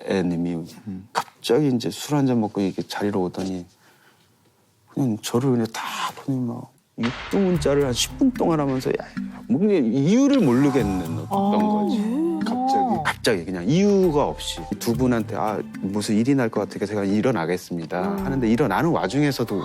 선배님이 갑자기 이제 술 한 잔 먹고 이렇게 자리로 오더니 그냥 저를 그냥 다 보니 막 육두 문자를 한 10분 동안 하면서 야, 뭔가 이유를 모르겠는 어떤 거지. 갑자기 갑자기 그냥 이유가 없이 두 분한테 아 무슨 일이 날 것 같으니까 제가 일어나겠습니다 하는데 일어나는 와중에서도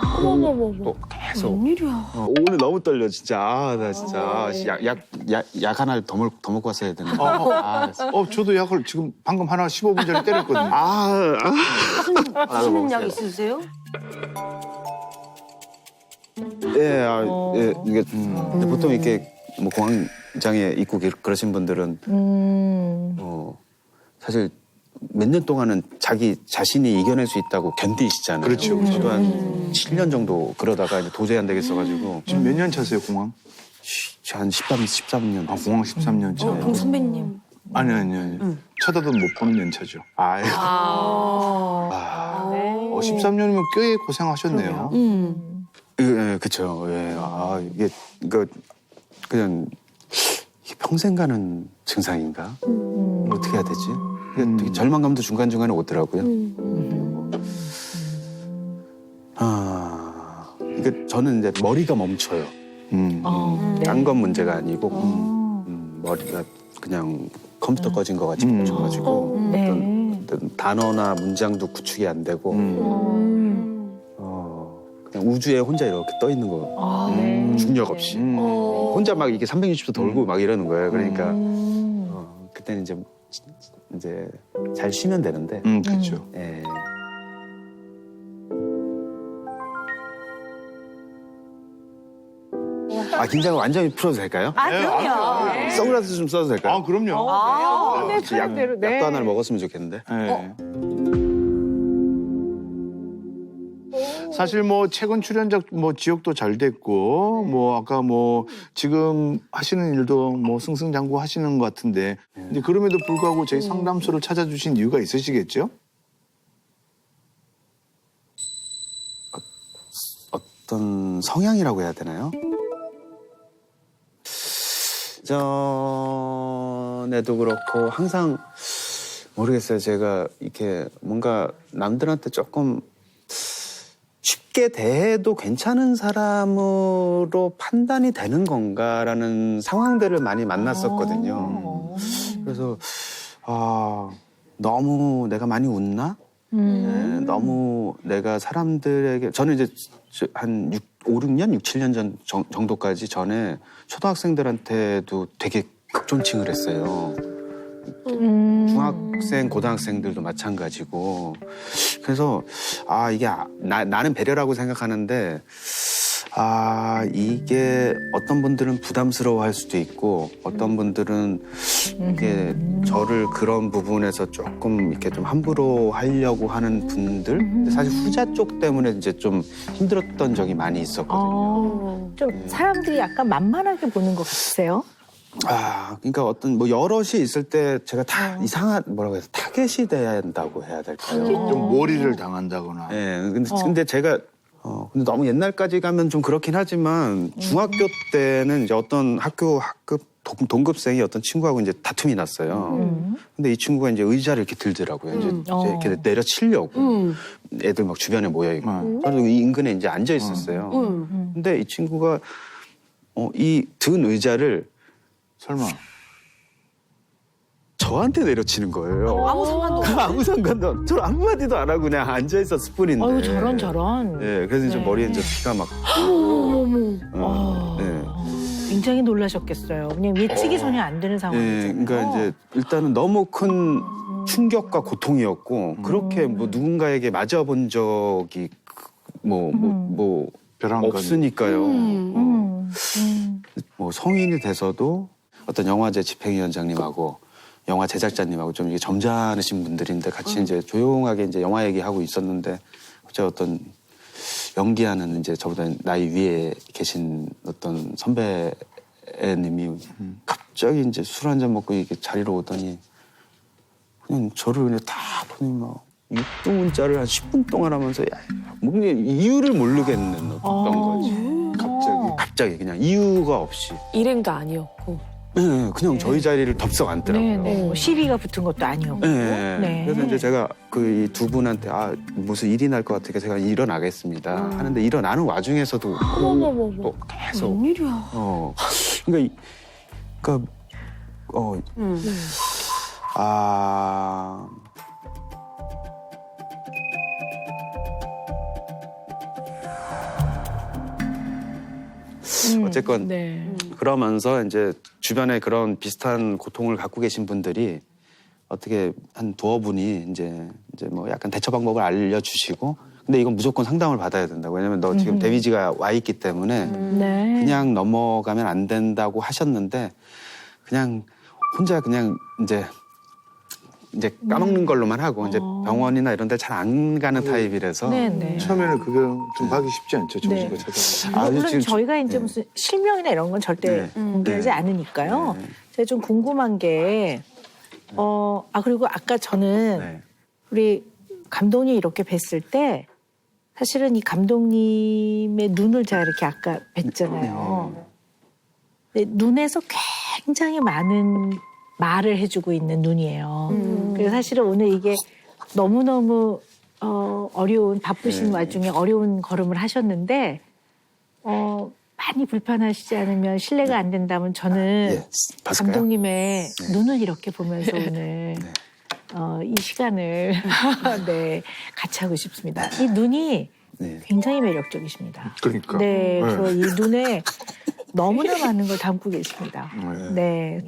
또 계속 웬일이야. 어, 오늘 너무 떨려 진짜. 아 나 진짜. 약약약 하나 더, 먹, 더 먹고 왔어야 되는데. 아, 어, 저도 약을 지금 방금 하나 15분 전에 때렸거든요. 아, 아. 하시는 약 있으세요? 예, 아, 예, 이게 근데 보통 이렇게 뭐 공황 장애 있고 그- 그러신 분들은 음. 어, 사실 몇 년 동안은 자기 자신이 이겨낼 수 있다고 견디시잖아요. 그렇죠, 그렇죠. 저도 한 7년 정도 그러다가 이제 도저히 안 되겠어가지고 지금 몇 년 차세요, 공항? 한 13, 13년. 아, 공항 13년 차. 어, 그럼 선배님. 아니, 아니, 아니. 쳐다도 못 보는 연차죠. 아, 아. 아, 네. 어, 13년이면 꽤 고생하셨네요. 음. 예, 그쵸. 예, 아, 이게, 이거, 그냥, 이게 평생 가는 증상인가? 어떻게 해야 되지? 이게 되게 절망감도 중간중간에 오더라고요. 아, 이게 저는 이제 머리가 멈춰요. 음. 어, 네. 딴건 문제가 아니고, 음, 머리가 그냥 컴퓨터 꺼진 것 같이 음. 멈춰가지고, 네. 어떤, 어떤 단어나 문장도 구축이 안 되고, 음. 음. 어, 우주에 혼자 이렇게 떠 있는 거. 아, 네. 음. 중력 없이. 음. 어. 혼자 막 이게 360도 돌고 막 이러는 거예요. 그러니까 음. 어, 그때는 이제 이제 잘 쉬면 되는데. 음, 그렇죠. 예. 아 긴장을 완전히 풀어도 될까요? 아, 네, 그럼요. 아, 네. 선글라스 좀 써도 될까요? 아, 그럼요. 아, 네, 약, 편한대로. 네. 약도 하나를 먹었으면 좋겠는데. 네. 사실 뭐 최근 출연작 뭐 지역도 잘 됐고 뭐 아까 뭐 지금 하시는 일도 뭐 승승장구 하시는 것 같은데 근데 그럼에도 불구하고 저희 상담소를 찾아주신 이유가 있으시겠죠? 어떤 성향이라고 해야 되나요? 전에도 그렇고 항상 모르겠어요. 제가 이렇게 뭔가 남들한테 조금 쉽게 대해도 괜찮은 사람으로 판단이 되는 건가라는 상황들을 많이 만났었거든요. 어. 그래서 아 너무 내가 많이 웃나? 음. 네, 너무 내가 사람들에게 저는 이제 저- 한 6, 5, 6년, 6, 7년 전 정, 정도까지 전에 초등학생들한테도 되게 극존칭을 했어요. 음. 중학생, 고등학생들도 마찬가지고. 그래서 아 이게 아- 나, 나는 배려라고 생각하는데 아 이게 어떤 분들은 부담스러워할 수도 있고 어떤 분들은 이게 저를 그런 부분에서 조금 이렇게 좀 함부로 하려고 하는 분들 사실 후자 쪽 때문에 이제 좀 힘들었던 적이 많이 있었거든요. 어, 좀 사람들이 약간 만만하게 보는 것 같으세요? 아, 그러니까 어떤 뭐 여럿이 있을 때 제가 다 이상한 뭐라고 돼 타겟이 돼야 한다고 해야 될까요? 좀 몰이를 당한다거나 예, 근데, 근데 제가 어, 근데 너무 옛날까지 가면 좀 그렇긴 하지만 중학교 때는 이제 어떤 학교 학급 동- 동급생이 어떤 친구하고 이제 다툼이 났어요. 음. 근데 이 친구가 이제 의자를 이렇게 들더라고요. 이제, 음. 이제 어. 이렇게 내려치려고. 음. 애들 막 주변에 모여 있고. 음. 저도 이 인근에 이제 앉아 있었어요. 음. 근데 이 친구가 어, 이 든 의자를 설마 저한테 내려치는 거예요. 아무 상관도 없어. 아무 상관도 없- 저 아무 마디도 안 하고 그냥 앉아 있었을 뿐인데. 아유, 저런, 저런. 예, 그래서 이제 네. 머리에 이제 피가 막. 어머. 어, 아, 네. 굉장히 놀라셨겠어요. 그냥 예측이 전혀 안 되는 예, 상황이죠. 그러니까 이제 일단은 너무 큰 충격과 고통이었고 그렇게 뭐 누군가에게 맞아본 적이 뭐뭐뭐 벼랑 건 없으니까요. 음. 어, 음. 음. 뭐 성인이 돼서도 어떤 영화제 집행위원장님하고 영화 제작자님하고 좀 이게 점잖으신 분들인데 같이 이제 조용하게 이제 영화 얘기하고 있었는데 갑자기 어떤 연기하는 이제 저보다 나이 위에 계신 어떤 선배님이 갑자기 이제 술 한 잔 먹고 이렇게 자리로 오더니 그냥 저를 그냥 다 보니 막 육두문자를 한 10분 동안 하면서 야, 뭔가 이유를 모르겠는 어떤 거지. 갑자기. 갑자기 그냥 이유가 없이. 일행도 아니었고. 네, 그냥 저희 자리를 덥석 앉더라고요. 네, 네. 뭐 시비가 붙은 것도 아니었고. 네. 네. 그래서 이제 제가 그 이 두 분한테 아 무슨 일이 날 것 같으니까 제가 일어나겠습니다 음. 하는데 일어나는 와중에서도 어머머머. 또 계속 웬일이야. 어 그러니까 이- 그러니까 어 음. 아. 음, 어쨌건 네. 그러면서 이제 주변에 그런 비슷한 고통을 갖고 계신 분들이 어떻게 한 두어 분이 이제 이제 뭐 약간 대처 방법을 알려주시고 근데 이건 무조건 상담을 받아야 된다고 왜냐면 너 지금 음. 데미지가 와 있기 때문에 네. 그냥 넘어가면 안 된다고 하셨는데 그냥 혼자 그냥 이제 이제 까먹는 걸로만 하고 이제 어. 병원이나 이런 데 잘 안 가는 타입이라서 네, 네. 처음에는 그게 좀 하기 쉽지 않죠. 네. 정신과 찾아가. 아, 물론 지금- 저희가 이제 네. 무슨 실명이나 이런 건 절대 네. 공개하지 네. 않으니까요. 네. 제가 좀 궁금한 게, 어, 아, 그리고 아까 저는 네. 우리 감독님 이렇게 뵀을 때 사실은 이 감독님의 눈을 제가 이렇게 아까 뵀잖아요. 근데 눈에서 굉장히 많은 말을 해주고 있는 눈이에요. 음. 그래서 사실은 오늘 이게 너무너무 어, 어려운 바쁘신 네. 와중에 어려운 걸음을 하셨는데 어, 많이 불편하시지 않으면 실례가 안 된다면 저는 예, 봤을까요? 감독님의 눈을 이렇게 보면서 오늘 어, 이 시간을 네, 같이 하고 싶습니다. 이 눈이 네. 굉장히 매력적이십니다. 그러니까. 네, 네. 그이 눈에 너무나 많은 걸 담고 계십니다. 네,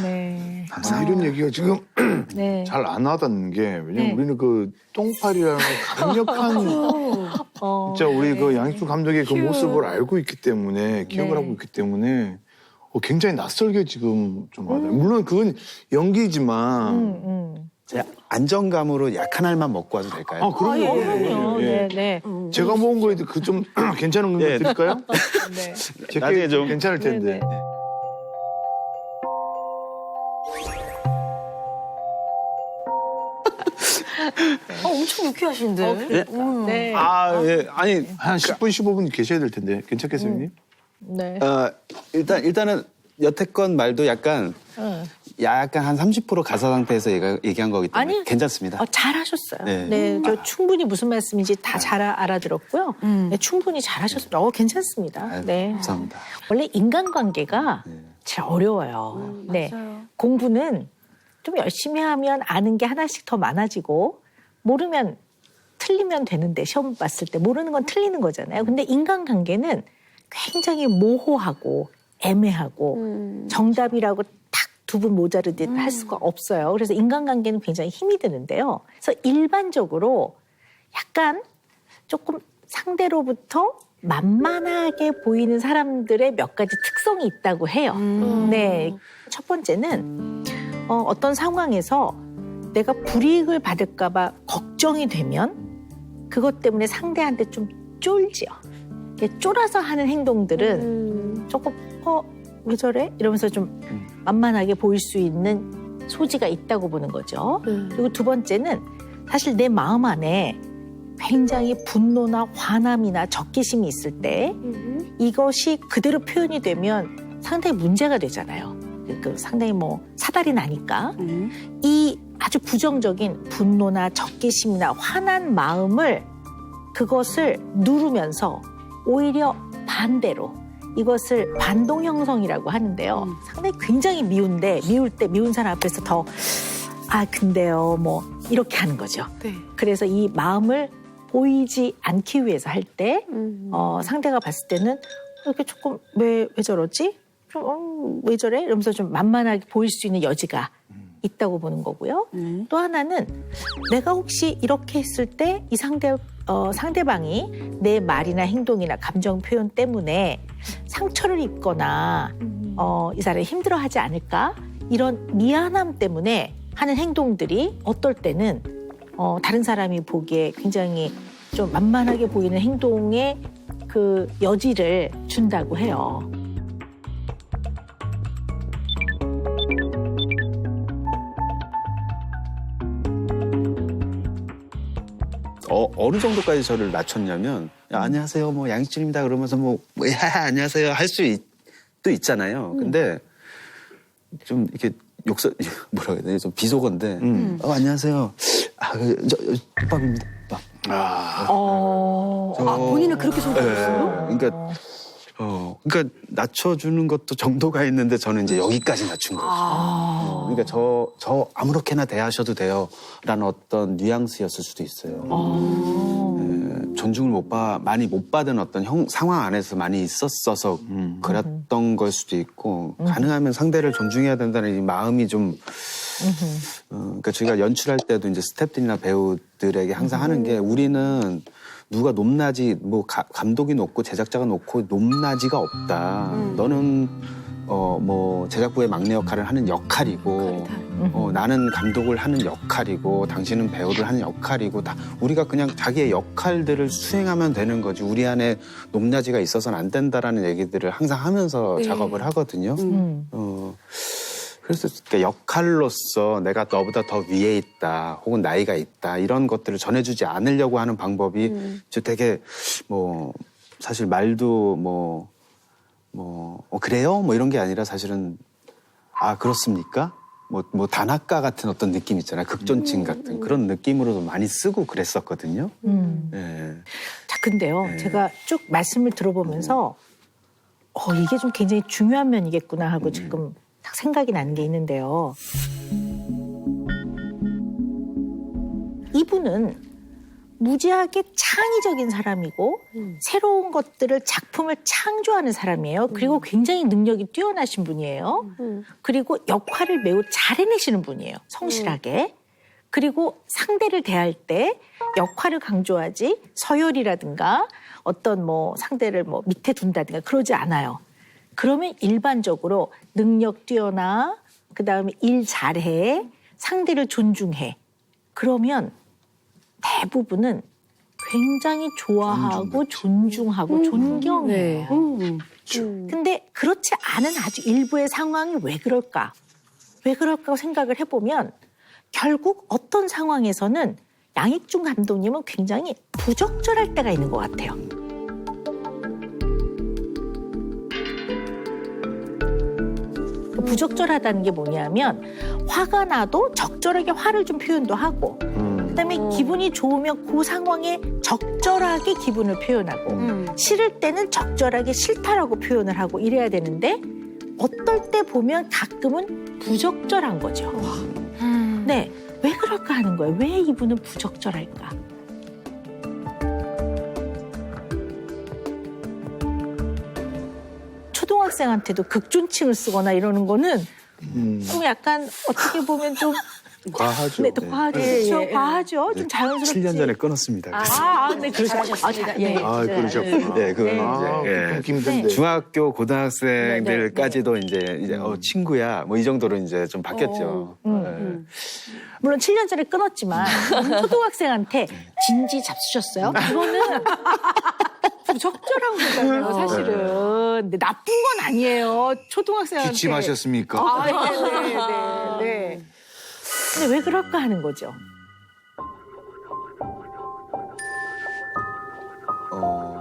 네, 항상 이런 얘기가 지금 네. 잘 안 와닿는 게 왜냐면 네. 우리는 그 똥파리라는 강력한 어, 진짜 우리 그 네. 양익수 감독의 그 휴. 모습을 알고 있기 때문에 기억을 네. 하고 있기 때문에 어, 굉장히 낯설게 지금 좀 와닿아요. 물론 그건 연기지만 음, 음. 제 안정감으로 약한 알만 먹고 와도 될까요? 아 그럼요. 어, 예, 그럼요. 예, 예. 네, 네. 음. 제가 모은 거에 그 좀 괜찮은 거 예. 드릴까요? 네. 제게 나중에 좀- 괜찮을 텐데. 네, 네. 어, 엄청 유쾌하신데. 어, 그러니까. 음. 네. 아, 예. 아니, 한 10분 15분 계셔야 될 텐데 괜찮겠어요, 형님? 네. 어, 일단, 일단은 여태껏 말도 약간, 어. 약간 한 30% 가사 상태에서 얘가, 얘기한 거기 때문에 아니, 괜찮습니다. 어, 잘하셨어요. 네, 네. 저 충분히 무슨 말씀인지 다 잘 알아들었고요. 음. 네, 충분히 잘하셨습니다. 어, 괜찮습니다. 아유, 네. 감사합니다. 원래 인간관계가 네. 제일 어려워요. 음, 네. 맞아요. 공부는 좀 열심히 하면 아는 게 하나씩 더 많아지고 모르면 틀리면 되는데 시험 봤을 때 모르는 건 틀리는 거잖아요. 근데 인간관계는 굉장히 모호하고 애매하고 음. 정답이라고 딱 두분 모자르듯 할 수가 없어요. 그래서 인간관계는 굉장히 힘이 드는데요. 그래서 일반적으로 약간 조금 상대로부터 만만하게 보이는 사람들의 몇 가지 특성이 있다고 해요. 음. 네. 첫 번째는 어, 어떤 상황에서 내가 불이익을 받을까봐 걱정이 되면 그것 때문에 상대한테 좀 쫄지요. 쫄아서 하는 행동들은 음. 조금 어 왜 저래 이러면서 좀 만만하게 보일 수 있는 소지가 있다고 보는 거죠. 네. 그리고 두 번째는 사실 내 마음 안에 굉장히 분노나 화남이나 적개심이 있을 때 음. 이것이 그대로 표현이 되면 상당히 문제가 되잖아요. 그 상당히 뭐 사달이 나니까 음. 이 아주 부정적인 분노나 적개심이나 화난 마음을 그것을 누르면서 오히려 반대로 이것을 반동 형성이라고 하는데요. 음. 상당히 굉장히 미운데 미울 때 미운 사람 앞에서 더 아 근데요 뭐 이렇게 하는 거죠. 네. 그래서 이 마음을 보이지 않기 위해서 할때 음. 어, 상대가 봤을 때는 이렇게 조금 왜, 왜 저러지? 좀, 어, 왜 저래? 이러면서 좀 만만하게 보일 수 있는 여지가 있다고 보는 거고요. 네. 또 하나는 내가 혹시 이렇게 했을 때 이 상대, 어, 상대방이 내 말이나 행동이나 감정 표현 때문에 상처를 입거나 음. 어, 이 사람이 힘들어 하지 않을까? 이런 미안함 때문에 하는 행동들이 어떨 때는 어, 다른 사람이 보기에 굉장히 좀 만만하게 보이는 행동에 그 여지를 준다고 해요. 어, 어느 정도까지 저를 낮췄냐면, 야, 안녕하세요, 뭐, 양익진입니다. 그러면서 뭐, 뭐, 야, 안녕하세요. 할 수 또 있잖아요. 근데 좀 이렇게 욕설 뭐라 해야 되나 좀 비속어인데 음. 어, 안녕하세요. 아, 그, 저, 저, 국밥입니다. 국밥. 아, 어. 저- 아, 본인은 그렇게 소개했어요? 네. 그러니까 어, 그러니까 낮춰주는 것도 정도가 있는데 저는 이제 여기까지 낮춘 거죠. 어, 그러니까 저, 저 아무렇게나 대하셔도 돼요 라는 어떤 뉘앙스였을 수도 있어요. 예, 존중을 못 받, 많이 못 받은 어떤 형, 상황 안에서 많이 있었어서 그랬던 걸 수도 있고 가능하면 상대를 존중해야 된다는 이 마음이 좀 어, 그러니까 저희가 연출할 때도 이제 스태프들이나 배우들에게 항상 하는 게 우리는 누가 높낮이 뭐 가- 감독이 높고 제작자가 높고 높낮이가 없다. 너는 어 뭐 제작부의 막내 역할을 하는 역할이고 어, 나는 감독을 하는 역할이고 당신은 배우를 하는 역할이고 다 우리가 그냥 자기의 역할들을 수행하면 되는 거지 우리 안에 높낮이가 있어서는 안 된다라는 얘기들을 항상 하면서 네. 작업을 하거든요. 음. 어, 그래서 그러니까 역할로서 내가 너보다 더 위에 있다, 혹은 나이가 있다 이런 것들을 전해주지 않으려고 하는 방법이 저 되게 뭐 사실 말도 뭐 뭐, 어, 그래요? 뭐 이런 게 아니라 사실은 아 그렇습니까? 뭐, 뭐 단학가 같은 어떤 느낌 있잖아요. 극존칭 같은 그런 느낌으로도 많이 쓰고 그랬었거든요. 음. 예. 자, 근데요. 네. 제가 쭉 말씀을 들어보면서 어, 이게 좀 굉장히 중요한 면이겠구나 음. 하고 지금 딱 생각이 나는 게 있는데요. 이분은 무지하게 창의적인 사람이고 새로운 것들을 작품을 창조하는 사람이에요. 그리고 굉장히 능력이 뛰어나신 분이에요. 음. 그리고 역할을 매우 잘 해내시는 분이에요. 성실하게. 그리고 상대를 대할 때 역할을 강조하지 서열이라든가 어떤 뭐 상대를 뭐 밑에 둔다든가 그러지 않아요. 그러면 일반적으로 능력 뛰어나 그 다음에 일 잘해 상대를 존중해. 그러면 대부분은 굉장히 좋아하고 존중하고 존경해요. 네. 음. 근데 그렇지 않은 아주 일부의 상황이 왜 그럴까? 왜 그럴까 생각을 해보면 결국 어떤 상황에서는 양익중 감독님은 굉장히 부적절할 때가 있는 것 같아요. 부적절하다는 게 뭐냐면 화가 나도 적절하게 화를 좀 표현도 하고 음. 그다음에 기분이 좋으면 그 상황에 적절하게 기분을 표현하고 음. 싫을 때는 적절하게 싫다라고 표현을 하고 이래야 되는데 어떨 때 보면 가끔은 부적절한 거죠. 음. 네, 왜 그럴까 하는 거예요. 왜 이분은 부적절할까? 초등학생한테도 극존칭을 쓰거나 이러는 거는 음. 좀 약간 어떻게 보면 좀 과하죠. 네, 또 과하죠. 예, 그렇죠? 예. 과하죠. 좀 자연스럽지. 7년 전에 끊었습니다. 아, 아, 네, 그러셨습니다. 아, 자, 네, 아, 네, 그러셨구나. 네, 그건 네. 아, 이제, 예. 힘든데. 중학교 고등학생들까지도 이제 이제 어, 친구야 뭐 이 정도로 이제 좀 바뀌었죠. 음, 예. 음. 물론 7년 전에 끊었지만 초등학생한테 진지 잡수셨어요? 그거는 부적절한 거잖아요, 사실은. 근데 나쁜 건 아니에요. 초등학생한테. 기침하셨습니까? 아, 네, 네, 네, 네. 근데 왜 그럴까 하는 거죠. 어...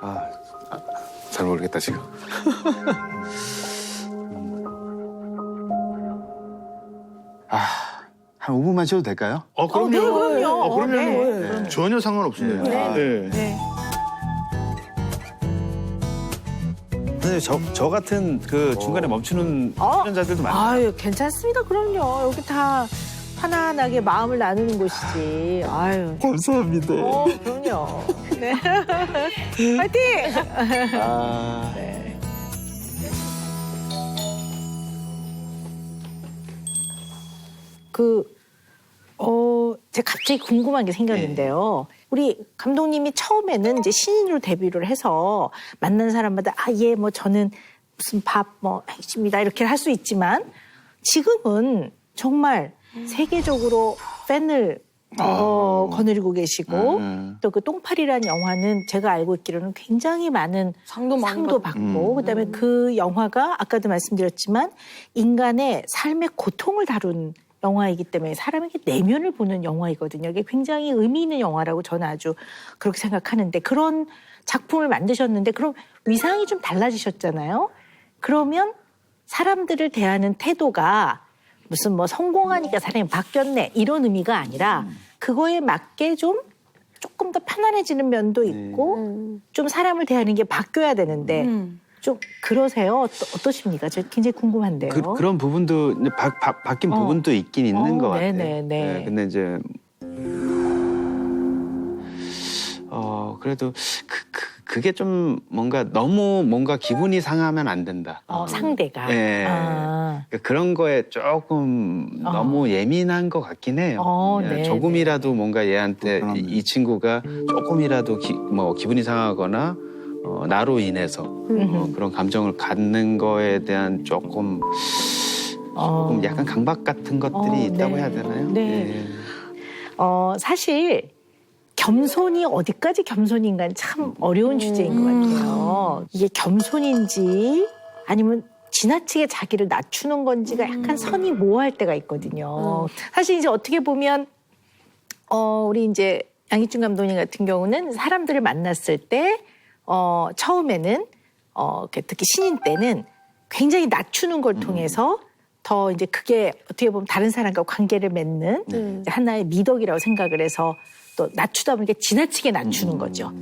아, 아, 잘 모르겠다 지금. 한 5분만 쉬어도 될까요? 어, 그럼요. 네, 그럼요. 어, 그러면 네, 네. 전혀 상관없습니다. 네. 아, 네. 네. 선생님 저, 저 같은 그 중간에 멈추는 어? 출연자들도 많아요. 아유, 괜찮습니다. 그럼요. 여기 다 편안하게 마음을 나누는 곳이지. 아유. 감사합니다. 어, 그럼요. 네. 파이팅! 아, 그, 어, 제가 갑자기 궁금한 게 생겼는데요. 우리 감독님이 처음에는 이제 신인으로 데뷔를 해서 만난 사람마다 아, 예, 뭐 저는 무슨 밥 뭐 핵심이다 이렇게 할 수 있지만 지금은 정말 세계적으로 팬을 어, 거느리고 계시고 음. 또 그 똥파리라는 영화는 제가 알고 있기로는 굉장히 많은 상도 많이 상도 받- 받고 그다음에 그 영화가 아까도 말씀드렸지만 인간의 삶의 고통을 다룬 영화이기 때문에 사람에게 내면을 보는 영화이거든요. 이게 굉장히 의미 있는 영화라고 저는 아주 그렇게 생각하는데 그런 작품을 만드셨는데 그럼 위상이 좀 달라지셨잖아요. 그러면 사람들을 대하는 태도가 무슨 뭐 성공하니까 사람이 바뀌었네 이런 의미가 아니라 그거에 맞게 좀 조금 더 편안해지는 면도 있고 음. 좀 사람을 대하는 게 바뀌어야 되는데 음. 좀 그러세요? 어떠, 어떠 십니까? 저 굉장히 궁금한데요. 그, 그런 부분도 바, 바, 바뀐 어. 부분도 있긴 있는 어, 것 같아요. 네네네. 네, 근데 이제 어 그래도 그, 그 그게 좀 뭔가 너무 뭔가 기분이 상하면 안 된다. 어, 상대가 네. 아, 그러니까 그런 거에 조금 어. 너무 예민한 것 같긴 해요. 어, 예, 네, 조금이라도 뭔가 얘한테 이. 이 친구가 조금이라도 기, 뭐 기분이 상하거나 어, 나로 인해서 어, 그런 감정을 갖는 거에 대한 조금 어. 조금 약간 강박 같은 것들이 어, 있다고 네. 해야 되나요? 네. 예. 어, 사실 겸손이 어디까지 겸손인가는 참 어려운 주제인 것 같아요. 이게 겸손인지 아니면 지나치게 자기를 낮추는 건지가 약간 선이 모호할 때가 있거든요. 사실 이제 어떻게 보면 어, 우리 이제 양희준 감독님 같은 경우는 사람들을 만났을 때 어, 처음에는 어, 특히 신인 때는 굉장히 낮추는 걸 통해서 더 이제 그게 어떻게 보면 다른 사람과 관계를 맺는 이제 하나의 미덕이라고 생각을 해서 또 낮추다 보니까 지나치게 낮추는 거죠.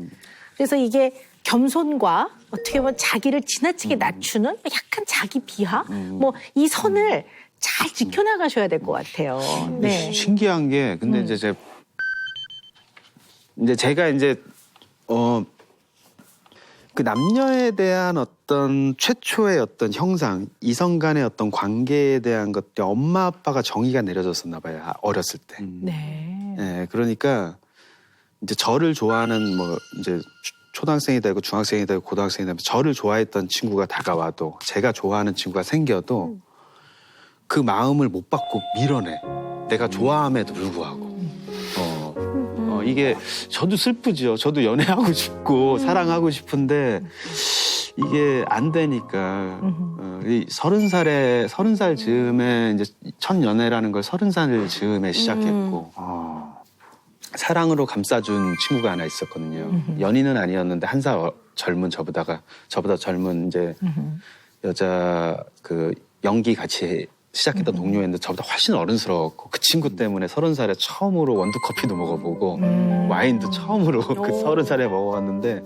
그래서 이게 겸손과 어떻게 보면 자기를 지나치게 낮추는 약간 자기 비하 뭐 이 선을 잘 지켜나가셔야 될 것 같아요. 네. 시- 신기한 게 근데 음. 이제 제 이제 제가 이제 어 그 남녀에 대한 어떤 최초의 어떤 형상, 이성 간의 어떤 관계에 대한 것들 엄마 아빠가 정의가 내려졌었나 봐요. 아, 어렸을 때. 네. 예, 그러니까 이제 저를 좋아하는 뭐 이제 초- 초등학생이 되고 중학생이 되고 고등학생이 되면 저를 좋아했던 친구가 다가와도 제가 좋아하는 친구가 생겨도 그 마음을 못 받고 밀어내. 내가 좋아함에도 불구하고. 이게 저도 슬프죠. 저도 연애하고 싶고 사랑하고 싶은데 이게 안 되니까. 어, 이 서른 살에 서른 살 즈음에 이제 첫 연애라는 걸 서른 살 즈음에 시작했고 어, 사랑으로 감싸준 친구가 하나 있었거든요. 연인은 아니었는데 한 살 젊은 저보다가 저보다 젊은 이제 여자 그 연기 같이 시작했던 동료였는데 저보다 훨씬 어른스러웠고 그 친구 때문에 서른 살에 처음으로 원두 커피도 먹어보고 와인도 처음으로 그 서른 살에 먹어봤는데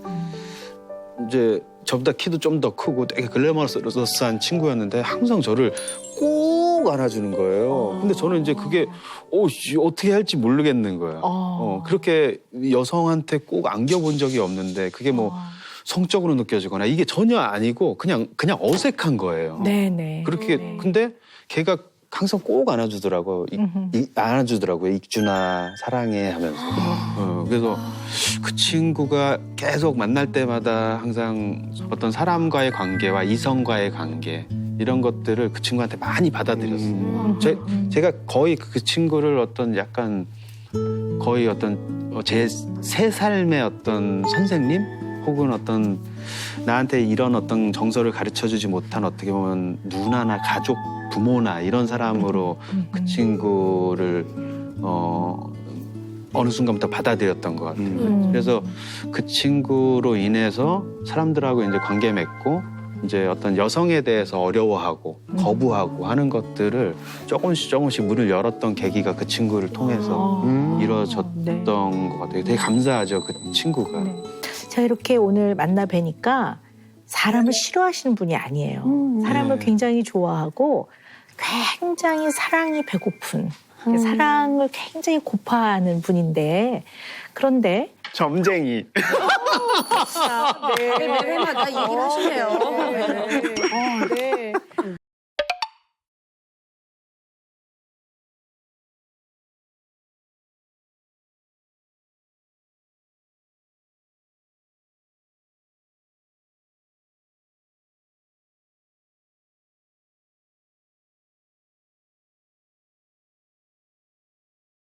이제 저보다 키도 좀 더 크고 되게 글래머러스한 친구였는데 항상 저를 꼭 안아주는 거예요. 근데 저는 이제 그게 어, 씨, 어떻게 할지 모르겠는 거예요. 어, 그렇게 여성한테 꼭 안겨본 적이 없는데 그게 뭐 성적으로 느껴지거나 이게 전혀 아니고 그냥 그냥 어색한 거예요. 네네. 그렇게 네. 근데 걔가 항상 꼭 안아주더라고 이. 이- 안아주더라고요. 익준아 사랑해 하면서. 어, 그래서 그 친구가 계속 만날 때마다 항상 어떤 사람과의 관계와 이성과의 관계 이런 것들을 그 친구한테 많이 받아들였어요. 제, 제가 거의 그 친구를 어떤 약간 거의 어떤 어, 제새 삶의 어떤 선생님 혹은 어떤 나한테 이런 어떤 정서를 가르쳐 주지 못한 어떻게 보면 누나나 가족 부모나 이런 사람으로 그 친구를 어 어느 순간부터 받아들였던 것 같아요. 음. 그래서 그 친구로 인해서 사람들하고 이제 관계 맺고 이제 어떤 여성에 대해서 어려워하고 거부하고 하는 것들을 조금씩 조금씩 문을 열었던 계기가 그 친구를 통해서 음. 이루어졌던 네. 것 같아요. 되게 감사하죠 그 친구가. 네. 제가 이렇게 오늘 만나 뵈니까 사람을 싫어하시는 분이 아니에요. 음. 사람을 네. 굉장히 좋아하고 굉장히 사랑이 배고픈 사랑을 굉장히 고파하는 분인데 그런데 점쟁이. 네, 매일마다 얘기를 하시네요. 네.